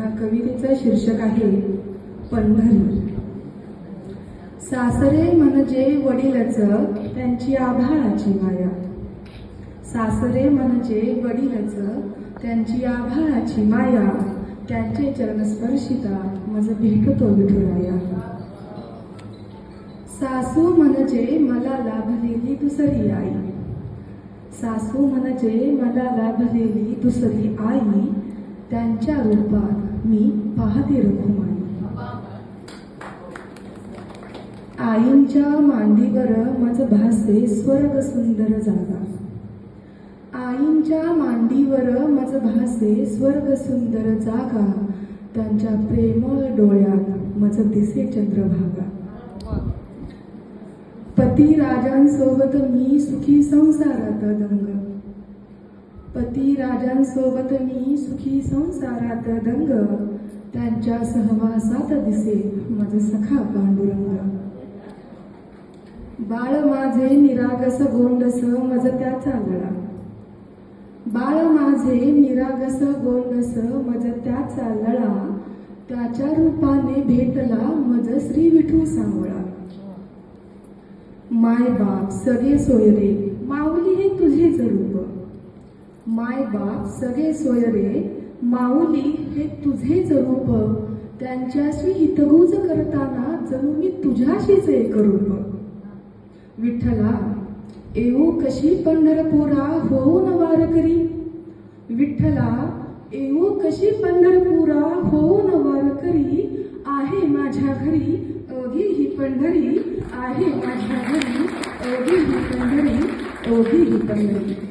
ह्या कवितेचं शीर्षक आहे पंढरी सासरे म्हणजे वडीलच त्यांची आभाळाची माया. सासरे म्हणजे वडीलच त्यांची आभाळाची माया. त्यांचे चरणस्पर्शिता मज भेटतो विठुराया. सासू म्हणजे मला लाभलेली दुसरी आई. सासू म्हणजे मला लाभलेली दुसरी आई त्यांच्या रूपात मी पाहते रघुमान आईंच्या मांडीवर मज भासे स्वर्ग सुंदर जागा. आईंच्या मांडीवर मज भासे स्वर्ग सुंदर जागा. त्यांच्या प्रेमळ डोळ्यात मज दिसे चंद्रभागा. पती राजांसोबत मी सुखी संसारात दंग पती राजांसोबत मी सुखी संसारात दंग त्यांच्या सहवासात दिसे माझ सखा पांडुरंग. बाळ माझे निरागस गोंडस मज त्याचा लळा बाळ माझे निरागस गोंडस मज त्याचा लळा. त्याच्या रूपाने भेटला मज श्री विठू सांगळा माय बाप सगळे सोयरे माऊली हे तुझेच रूप माय बाप सगळे सोयरे माऊली हे तुझे रूप त्यांच्याशी हितगुज करताना जणू मी तुझ्याशीच एक रूप. विठ्ठला येऊ कशी पंढरपुरा होऊन वारकरी. विठ्ठला येऊ कशी पंढरपुरा होऊन वारकरी. आहे माझ्या घरी ओघी ही पंढरी. आहे माझ्या घरी ओघी ही पंढरी ओघी ही पंढरी.